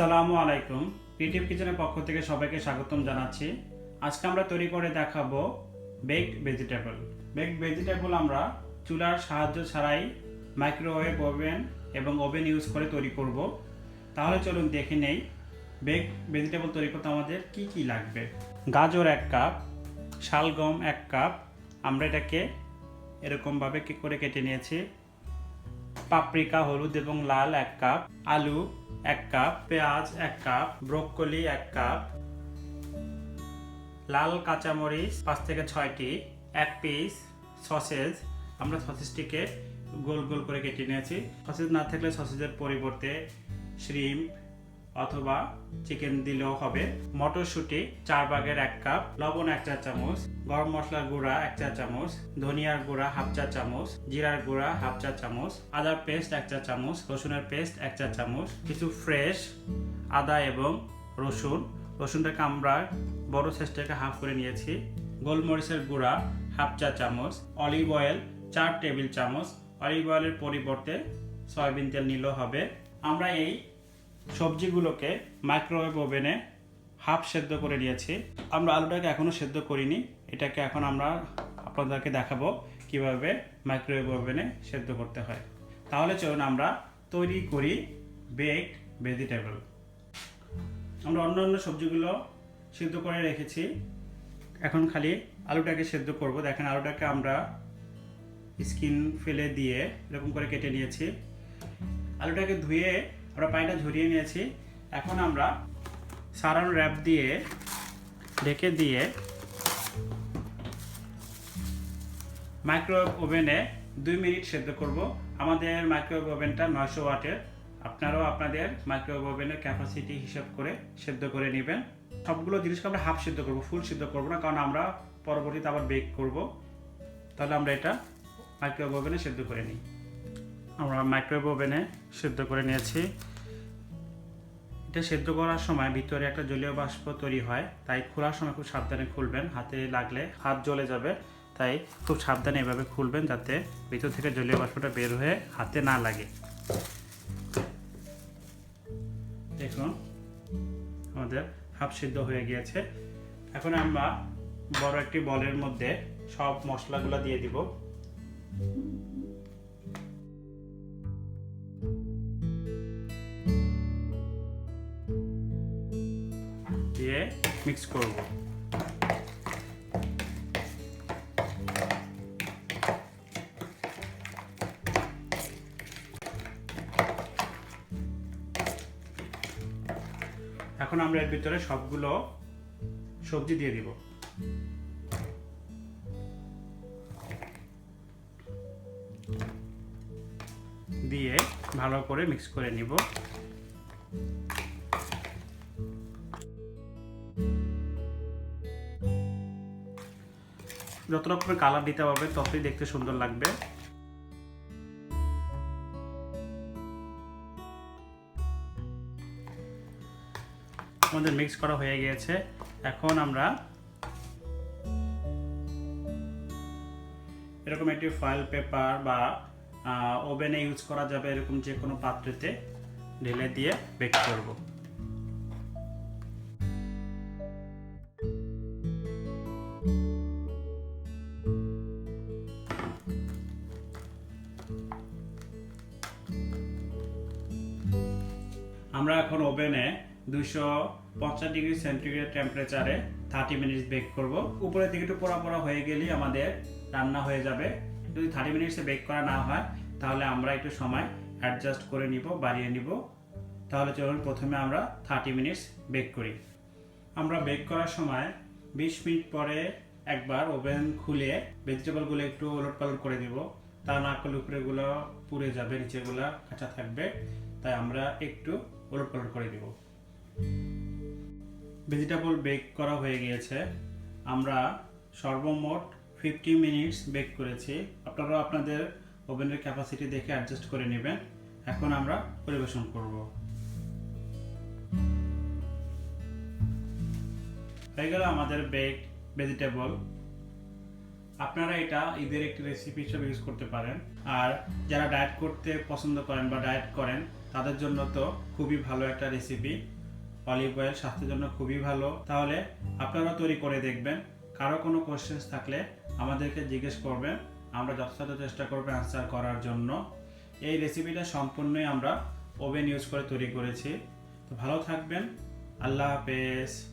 আসসালামু আলাইকুম। ক্রিয়েটিভ কিচেনের পক্ষ থেকে সবাইকে স্বাগতম জানাচ্ছি। আজকে আমরা তৈরি করে দেখাবো বেকড ভেজিটেবল বেকড ভেজিটেবল আমরা চুলার সাহায্য ছাড়াই মাইক্রোওয়েভ ওভেন এবং ওভেন ইউজ করে তৈরি করব। তাহলে চলুন দেখে নেই বেক ভেজিটেবল তৈরি করতে আমাদের কি কি লাগবে। গাজর এক কাপ শালগম এক কাপ আমরা এটাকে এরকমভাবে করে কেটে নিয়েছি। পাপরিকা, হলুদ এবং লাল এক কাপ, আলু এক কাপ, পেঁয়াজ এক কাপ ব্রোকলি এক কাপ, লাল কাঁচামরিচ পাঁচ থেকে ছয়টি, এক পিস সসেজ। আমরা সসেজটিকে গোল গোল করে কেটে নিয়েছি। সসেজ না থাকলে সসেজের পরিবর্তে শ্রিম অথবা চিকেন দিলেও হবে। মটরশুঁটি চার ভাগের এক কাপ লবণ এক চা চামচ, গরম মশলার গুঁড়া এক চা চামচ, ধনিয়ার গুঁড়া হাফ চা চামচ, জিরার গুঁড়া হাফ চা চামচ, আদার পেস্ট এক চা চামচ, রসুনের পেস্ট এক চা চামচ, কিছু ফ্রেশ আদা এবং রসুন। রসুনটাকে আমরা বড় সাইজটাকে হাফ করে নিয়েছি। গোলমরিচের গুঁড়া হাফ চা চামচ অলিভ অয়েল চার টেবিল চামচ অলিভ অয়েলের পরিবর্তে সয়াবিন তেল নিলেও হবে। আমরা এই সবজিগুলোকে মাইক্রোওয়েভ ওভেনে হাফ সেদ্ধ করে নিয়েছি। আমরা আলুটাকে এখনও সেদ্ধ করিনি। এটাকে এখন আমরা আপনাদেরকে দেখাবো কীভাবে মাইক্রোওয়েভ ওভেনে সেদ্ধ করতে হয়। তাহলে চলুন আমরা তৈরি করি বেকড ভেজিটেবল আমরা অন্য অন্য সবজিগুলো সেদ্ধ করে রেখেছি। এখন খালি আলুটাকে সেদ্ধ করব। দেখেন আলুটাকে আমরা স্কিন ফেলে দিয়ে এরকম করে কেটে নিয়েছি। আলুটাকে ধুয়ে আমরা পানিটা ঝরিয়ে নিয়েছি। এখন আমরা সারান র্যাপ দিয়ে ঢেকে দিয়ে মাইক্রোওয়েভ ওভেনে দুই মিনিট সেদ্ধ করব। আমাদের মাইক্রোওয়েভ ওভেনটা নয়শো ওয়াটের। আপনারাও আপনাদের মাইক্রোওয়েভ ওভেনের ক্যাপাসিটি হিসাব করে সেদ্ধ করে নেবেন। সবগুলো জিনিসকে আমরা হাফ সিদ্ধ করব ফুল সিদ্ধ করব না, কারণ আমরা পরবর্তীতে আবার বেক করব। তাহলে আমরা এটা মাইক্রোওয়েভ ওভেনে সেদ্ধ করে নিই। আমরা মাইক্রোওয়েভ ওভেনে সেদ্ধ করে নিয়েছি। এটা সেদ্ধ করার সময় ভিতরে একটা জলীয় বাষ্প তৈরি হয়, তাই খোলার সময় খুব সাবধানে খুলবেন। হাতে লাগলে হাত জ্বলে যাবে, তাই খুব সাবধানে এভাবে খুলবেন যাতে ভিতর থেকে জলীয় বাষ্পটা বের হয়ে হাতে না লাগে। দেখুন, আমাদের হাফ সিদ্ধ হয়ে গিয়েছে। এখন আমরা বড় একটি বলের মধ্যে সব মশলাগুলো দিয়ে দিব। মিক্স করব এখন আমরা এর ভিতরে সবগুলো সবজি দিয়ে দিব। দিয়ে ভালো করে মিক্স করে নিব। যত রকমের কালার দিতে পারবে, ততই দেখতে সুন্দর লাগবে। আমাদের মিক্স করা হয়ে গিয়েছে। এখন আমরা এরকম একটি ফয়েল পেপার বা ওভেনে ইউজ করা যাবে এরকম যে কোনো পাত্রেতে ঢেলে দিয়ে বেক করব। আমরা এখন ওভেনে দুশো পঞ্চাশ ডিগ্রি সেন্টিগ্রেড টেম্পারেচারে থার্টি মিনিটস বেক করব। উপরের দিকে একটু পোড়া পোড়া হয়ে গেলেই আমাদের রান্না হয়ে যাবে। যদি থার্টি মিনিটসে বেক করা না হয়, তাহলে আমরা একটু সময় অ্যাডজাস্ট করে নিব, বাড়িয়ে নিব। তাহলে চলুন প্রথমে আমরা থার্টি মিনিটস বেক করি। আমরা বেক করার সময় বিশ মিনিট পরে একবার ওভেন খুলে ভেজিটেবলগুলো একটু ওলট পালট করে দিব তা না করলে উপরেগুলো পুড়ে যাবে নিচেগুলো কাঁচা থাকবে। তাই আমরা একটু ওলট পালট করে দিব ভেজিটেবল বেক করা হয়ে গিয়েছে। আমরা সর্বমোট ফিফটি মিনিটস বেক করেছি। আপনারাও আপনাদের ওভেনের ক্যাপাসিটি দেখে অ্যাডজাস্ট করে নেবেন। এখন আমরা পরিবেশন করব। হয়ে গেল আমাদের বেক ভেজিটেবল আপনারা এটা ঈদের একটি রেসিপি হিসেবে ইউজ করতে পারেন। আর যারা ডায়েট করতে পছন্দ করেন বা ডায়েট করেন, তাদের জন্য তো খুবই ভালো একটা রেসিপি অলিভ অয়েল স্বাস্থ্যের জন্য খুবই ভালো। তাহলে আপনারা তৈরি করে দেখবেন। কারও কোনো কোশ্চেন্স থাকলে আমাদেরকে জিজ্ঞেস করবেন। আমরা যথাযথ চেষ্টা করব অ্যান্সার করার জন্য। এই রেসিপিটা সম্পূর্ণই আমরা ওভেন ইউজ করে তৈরি করেছি। তো ভালো থাকবেন। আল্লাহ হাফেজ।